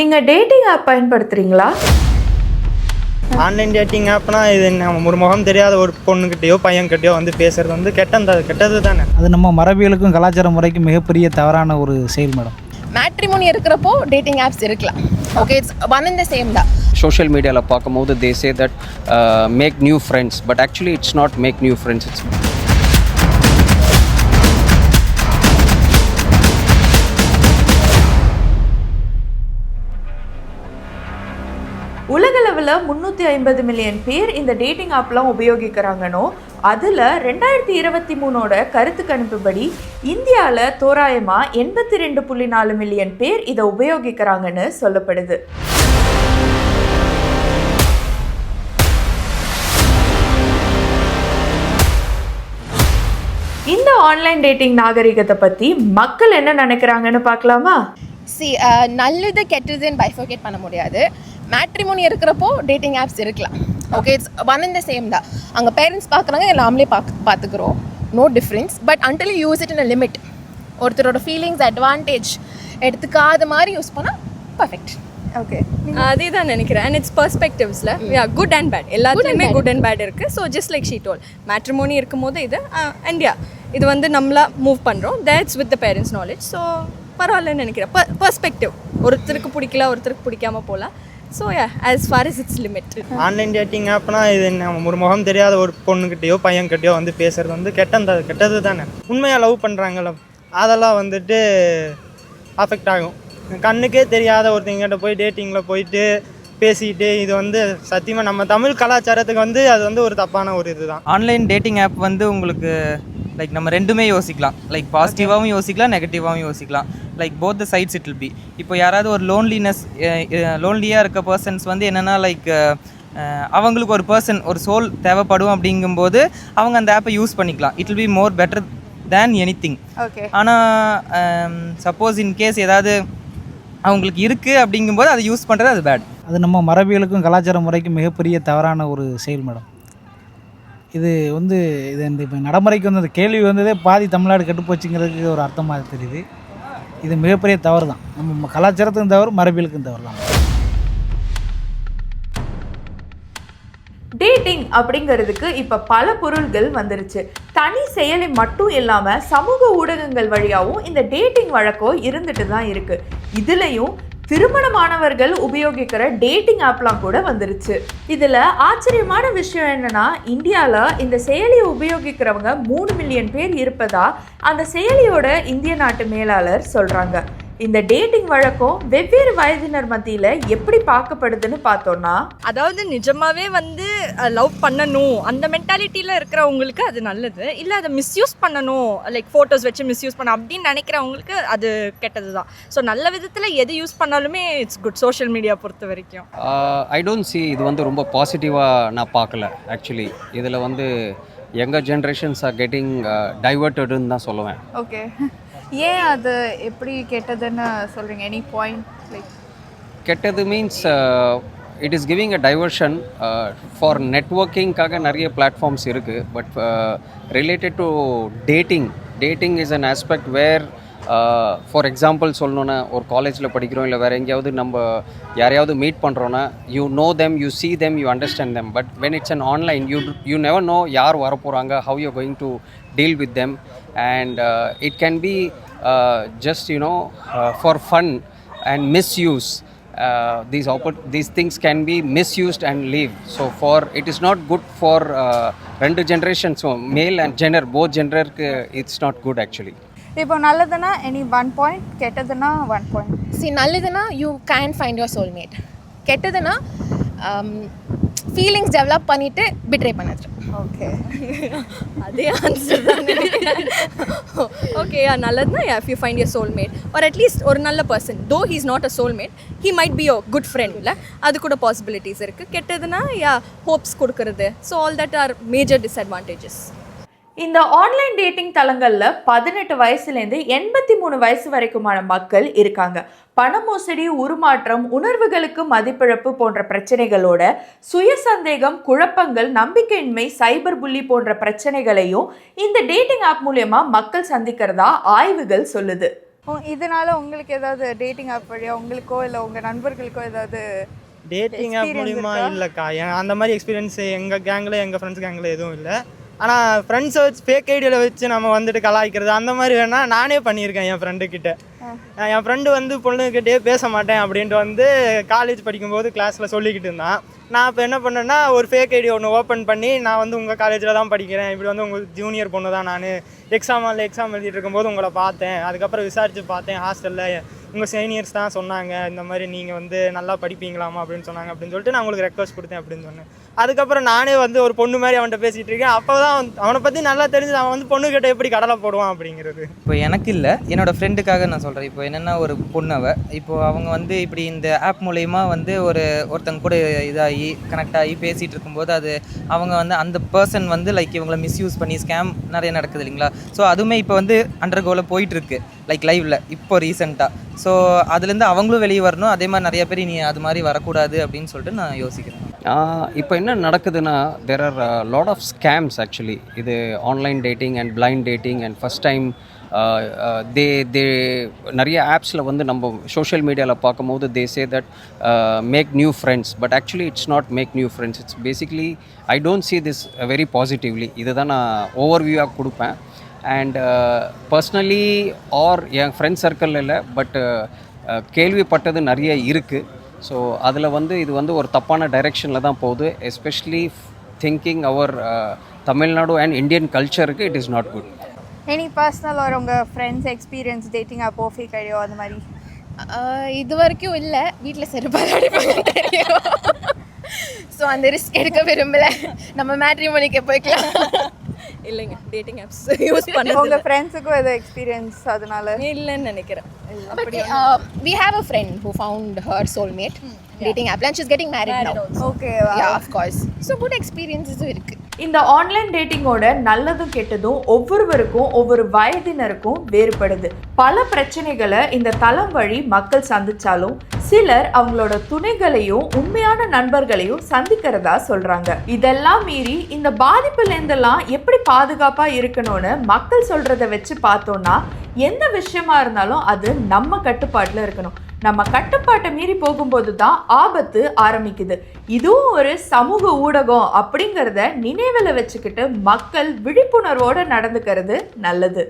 நீங்கள் dating app பயன்படுத்துகிறீங்களா online dating ஆப்னா இது நம்ம ஒரு முகம் தெரியாத ஒரு பொண்ணுக்கிட்டயோ பையன்கிட்டயோ வந்து பேசுறது வந்து கெட்ட கெட்டது தானே? அது நம்ம மரபியலுக்கும் கலாச்சார முறைக்கும் மிகப்பெரிய தவறான ஒரு செயல் மேடம். மேட்ரிமோனி இருக்கிறப்போ டேட்டிங் ஆப்ஸ் இருக்கலாம். Okay it's one in the same தான். சோஷியல் மீடியாவில் பார்க்கும்போது they say that make new friends but actually it's not make new friends it's இந்தியாவில் முந்நூற்றி ஐம்பது மில்லியன் பேர் இந்த டேட்டிங் ஆப்லாம் உபயோகிக்கிறாங்கனோ அதில் ரெண்டாயிரத்தி இருபத்தி மூணோட கருத்து கணிப்புபடி இந்தியாவில் தோராயமாக எண்பத்தி ரெண்டு புள்ளி நாலு மில்லியன் பேர் இதை உபயோகிக்கிறாங்கன்னு சொல்லப்படுது. இந்த ஆன்லைன் டேட்டிங் நாகரிகத்தை பற்றி மக்கள் என்ன நினைக்கிறாங்கன்னு பார்க்கலாமா? சி uh, நல்லது கெட்டதுன்னு பைஃபோகேட் பண்ண முடியாது. மேட்ரிமோனி இருக்கிறப்போ டேட்டிங் ஆப்ஸ் இருக்கலாம். Okay it's one in the same தான். அங்கே பேரண்ட்ஸ் பார்க்குறாங்க நாமளே பார்க்க பார்த்துக்குறோம். No difference but until use it in a limit ஒருத்தரோட ஃபீலிங்ஸ் அட்வான்டேஜ் எடுத்துக்காத மாதிரி யூஸ் பண்ணால் பர்ஃபெக்ட் ஓகே அதே தான் நினைக்கிறேன். அண்ட் இட்ஸ் பர்ஸ்பெக்டிவ்ஸில் யா குட் அண்ட் பேட் எல்லாத்துலேயுமே bad. குட் அண்ட் பேட் இருக்குது so just like she told matrimony இருக்கும்போது இது அண்ட் யா இது வந்து நம்மளா மூவ் பண்ணுறோம் that's with the parents knowledge so பரவாயில்லன்னு நினைக்கிறேன். பர்ஸ்பெக்டிவ் ஒருத்தருக்கு பிடிக்கல ஒருத்தருக்கு பிடிக்காம போகலாம். So as far is it's limit online dating Apna இது நம்ம ஒரு முகம் தெரியாத ஒரு பொண்ணுக்கிட்டயோ பையன்கிட்டயோ வந்து பேசுறது வந்து கெட்ட கெட்டது தானே உண்மையாக லவ் பண்ணுறாங்கல்ல அதெல்லாம் வந்துட்டு அஃபெக்ட் ஆகும். கண்ணுக்கே தெரியாத ஒருத்தங்கிட்ட போய் டேட்டிங்கில் போயிட்டு பேசிக்கிட்டு இது வந்து சத்தியமாக நம்ம தமிழ் கலாச்சாரத்துக்கு வந்து அது வந்து ஒரு தப்பான ஒரு இதுதான். ஆன்லைன் டேட்டிங் ஆப் வந்து உங்களுக்கு லைக் நம்ம ரெண்டுமே யோசிக்கலாம். லைக் பாசிட்டிவாகவும் யோசிக்கலாம் நெகட்டிவாகவும் யோசிக்கலாம். Like both the sides it will be இப்போ யாராவது ஒரு லோன்லினஸ் லோன்லியாக இருக்க பர்சன்ஸ் வந்து என்னென்னா லைக் அவங்களுக்கு ஒரு பர்சன் ஒரு சோல் தேவைப்படும் அப்படிங்கும்போது அவங்க அந்த ஆப்பை யூஸ் பண்ணிக்கலாம். It will be more better than anything okay ஆனால் சப்போஸ் இன் கேஸ் ஏதாவது அவங்களுக்கு இருக்குது அப்படிங்கும்போது அதை யூஸ் பண்ணுறது அது பேட் அது நம்ம மரபியலுக்கும் கலாச்சார முறைக்கும் மிகப்பெரிய தவறான ஒரு செயல் மேடம் இது வந்து இது இந்த இப்போ நடைமுறைக்கு வந்து அந்த கேள்வி வந்ததே பாதி தமிழ்நாடு கெட்டுப்போச்சுங்கிறதுக்கு ஒரு அர்த்தமாக தெரியுது. இது மிகப்பெரிய தவறு தான் நம்ம கலாச்சாரத்துக்கும் தவறு மரபியலுக்கும் தவறு தான். டேட்டிங் அப்படிங்கிறதுக்கு இப்போ பல பொருள்கள் வந்துருச்சு. தனி செயலி மட்டும் இல்லாமல் சமூக ஊடகங்கள் வழியாகவும் இந்த டேட்டிங் வழக்கம் இருந்துட்டு தான் இருக்குது இதுலேயும் திருமணமானவர்கள் உபயோகிக்கிற டேட்டிங் ஆப்லாம் கூட வந்துருச்சு. இதில் ஆச்சரியமான விஷயம் என்னன்னா இந்தியாவில் இந்த செயலியை உபயோகிக்கிறவங்க மூணு மில்லியன் பேர் இருப்பதா அந்த செயலியோட இந்திய நாட்டு மேலாளர் சொல்கிறாங்க இந்த டேட்டிங் வழக்கம் வெவ்வேறு வயதினர் மத்தியில் எப்படி பார்க்கப்படுதுன்னு பார்த்தோன்னா அதாவது நிஜமாவே வந்து லவ் பண்ணணும். அந்த மென்டாலிட்டியில் இருக்கிறவங்களுக்கு அது நல்லது. இல்லை அதை மிஸ்யூஸ் பண்ணணும். லைக் ஃபோட்டோஸ் வச்சு மிஸ்யூஸ் பண்ண அப்படின்னு நினைக்கிறவங்களுக்கு அது கெட்டது தான் ஸோ நல்ல விதத்தில் எது யூஸ் பண்ணாலுமே இட்ஸ் குட் சோஷியல் மீடியா பொறுத்த வரைக்கும். ஐ டோன்ட் see இது வந்து ரொம்ப பாசிட்டிவாக நான் பார்க்கல ஆக்சுவலி இதில் வந்து யங்கர் ஜென்ரேஷன்ஸ் ஆர் கெட்டிங் டைவர்ட்டடுன்னு தான் சொல்லுவேன். ஓகே ஏன் அது எப்படி கெட்டதுன்னு சொல்கிறீங்க எனி பாயிண்ட் லைக் கெட்டது means it is giving a diversion for நெட்ஒர்க்கிங்காக நிறைய பிளாட்ஃபார்ம்ஸ் இருக்குது but related to dating dating is an aspect where for example சொல்லணுன்னா ஒரு காலேஜில் படிக்கிறோம் இல்லை வேறு எங்கேயாவது நம்ம யாரையாவது மீட் பண்ணுறோன்னா you know them you see them you understand them but when it's and online you you never know யார் வரப்போகிறாங்க how you going to deal with them and it can be just you know for fun and misuse uh, these these things can be misused and leave so for it is not good for ரெண்டு uh, render generation. So male and gender both gender uh, it's. இப்போ நல்லதுன்னா any one point கெட்டதுன்னா one point C நல்லதுன்னா you can find your soulmate கெட்டதுன்னா feelings develop பண்ணிவிட்டு betray பண்ணது okay அதே answer தான். Okay நல்லதுன்னா if you find your soulmate or at least ஒரு நல்ல person though he's not a soulmate he might be a good friend இல்லை? அது கூட possibilities இருக்குது கெட்டதுன்னா யா ஹோப்ஸ் கொடுக்கறது. So all that are major disadvantages இந்த ஆன்லைன் டேட்டிங் தளங்கள்ல பதினெட்டு வயசுலேருந்து எண்பத்தி மூணு வயசு வரைக்குமான மக்கள் இருக்காங்க. பண மோசடி உருமாற்றம் உணர்வுகளுக்கு மதிப்பிழப்பு போன்ற பிரச்சனைகளோட சுய சந்தேகம் குழப்பங்கள் நம்பிக்கையின்மை சைபர் புள்ளி போன்ற பிரச்சனைகளையும் இந்த டேட்டிங் ஆப் மூலியமா மக்கள் சந்திக்கிறதா ஆய்வுகள் சொல்லுது. இதனால உங்களுக்கு ஏதாவது டேட்டிங் ஆப் வழியா உங்களுக்கோ இல்லை உங்கள் நண்பர்களுக்கோ ஏதாவது டேட்டிங் ஆப் இருக்கா? இல்லைக்கா. அந்த மாதிரி எக்ஸ்பீரியன்ஸ் எங்கள் கேங்கில் எங்கள் ஃப்ரெண்ட்ஸ் கேங்கில் எதுவும் இல்லை. ஆனால் ஃப்ரெண்ட்ஸை வச்சு ஃபேக் ஐடியில் வச்சு நம்ம வந்துட்டு கலாய்க்கிறது அந்த மாதிரி வேணால் நானே பண்ணியிருக்கேன் என் ஃப்ரெண்டு கிட்ட. அஹ் என் ஃப்ரெண்டு வந்து பொண்ணுக்கிட்டே பேச மாட்டேன் அப்படின்ட்டு வந்து காலேஜ் படிக்கும்போது கிளாஸில் சொல்லிக்கிட்டு இருந்தான். நான் இப்போ என்ன பண்ணேன்னா ஒரு ஃபேக் ஐடி ஒன்று ஓப்பன் பண்ணி நான் வந்து உங்கள் காலேஜில் தான் படிக்கிறேன். இப்படி வந்து உங்கள் ஜூனியர் பொண்ணு தான் நான். எக்ஸாம் எக்ஸாம் எழுதிட்டு இருக்கும்போது உங்களை பார்த்தேன். அதுக்கப்புறம் விசாரித்து பார்த்தேன். ஹாஸ்டலில் உங்கள் சீனியர்ஸ் தான் சொன்னாங்க இந்த மாதிரி நீங்கள் வந்து நல்லா படிப்பீங்களாமா அப்படின்னு சொன்னாங்க அப்படின்னு சொல்லிட்டு நான் உங்களுக்கு ரெக்வஸ்ட் கொடுத்தேன் அப்படின்னு சொன்னேன். அதுக்கப்புறம் நானே வந்து ஒரு பொண்ணு மாதிரி அவன்கிட்ட பேசிகிட்டு இருக்கேன். அப்போ தான் அவனை பற்றி நல்லா தெரிஞ்சு அவன் வந்து பொண்ணுக்கிட்ட எப்படி கடலை போடுவான் அப்படிங்கிறது. இப்போ எனக்கு இல்லை என்னோடய ஃப்ரெண்டுக்காக நான் சொல்கிறேன் இப்போ என்னென்னா ஒரு பொண்ணு அவ. இப்போது அவங்க வந்து இப்படி இந்த ஆப் மூலயமா வந்து ஒரு ஒருத்தங்க கூட இதாகி கனெக்ட் ஆகி பேசிகிட்டு இருக்கும்போது அது அவங்க வந்து அந்த பர்சன் வந்து லைக் இவங்கள மிஸ்யூஸ் பண்ணி ஸ்கேம் நிறைய நடக்குது இல்லைங்களா? ஸோ அதுவுமே இப்போ வந்து அண்டர் கோவில் போயிட்டுருக்கு லைக் லைவில் இப்போ ரீசெண்டாக ஸோ அதுலேருந்து அவங்களும் வெளியே வரணும். அதே மாதிரி நிறைய பேர் நீ அது மாதிரி வரக்கூடாது அப்படின்னு சொல்லிட்டு நான் யோசிக்கிறேன். இப்போ என்ன நடக்குதுன்னா there are lot of scams actually இது online dating and blind dating and first time they they நிறைய ஆப்ஸில் வந்து நம்ம சோஷியல் மீடியாவில் பார்க்கும்போது they say that make new friends but actually it's not make new friends it's basically I don't see this very positively இதுதான் நான் over வியூவாக கொடுப்பேன். அண்ட் பர்சனலி ஆர் என் ஃப்ரெண்ட் சர்க்கிளில் இல்லை பட் கேள்விப்பட்டது நிறைய இருக்குது ஸோ அதில் வந்து இது வந்து ஒரு தப்பான டைரெக்ஷனில் தான் போகுது. Especially thinking our Tamil Nadu and Indian கல்ச்சருக்கு it is not good any personal ஒரு உங்கள் ஃப்ரெண்ட்ஸ் எக்ஸ்பீரியன்ஸ் டேட்டிங் ஆப்போ ஃபேக் ஐடியோ அந்த மாதிரி? இது வரைக்கும் இல்லை. வீட்டில் செருப்பால் அடிப்பாங்க தெரியும். ஸோ அந்த ரிஸ்க் எடுக்க விரும்பல. நம்ம மேட்ரிமோனிக்கு போய்க்கலாம். இல்லைங்க டேட்டிங் ஆப்ஸ் யூஸ் பண்ண உங்கள் ஃப்ரெண்ட்ஸுக்கும் ஏதோ எக்ஸ்பீரியன்ஸ் அதனால? இல்லைன்னு நினைக்கிறேன். uh, we have a friend who found her soulmate dating app and she's getting married, now. Okay Yeah, of course. So good experiences இருக்கு. இந்த ஆன்லைன் டேட்டிங்கோட நல்லதும் கெட்டதும் ஒவ்வொருவருக்கும் ஒவ்வொரு வயதினருக்கும் வேறுபடுது. பல பிரச்சனைகளை இந்த தளம் வழி மக்கள் சந்திச்சாலும் சிலர் அவங்களோட துணைகளையும் உண்மையான நண்பர்களையும் சந்திக்கிறதா சொல்றாங்க. இதெல்லாம் மீறி இந்த பாதிப்புல இருந்தெல்லாம் எப்படி பாதுகாப்பா இருக்கணும்னு மக்கள் சொல்றத வச்சு பார்த்தோம்னா எந்த விஷயமா இருந்தாலும் அது நம்ம கட்டுப்பாட்டில் இருக்கணும். நம்ம கட்டுப்பாட்டை மீறி போகும்போது தான் ஆபத்து ஆரம்பிக்குது. இதுவும் ஒரு சமூக ஊடகம் அப்படிங்கிறத நினைவில் வச்சுக்கிட்டு மக்கள் விழிப்புணர்வோடு நடந்துக்கிறது நல்லது.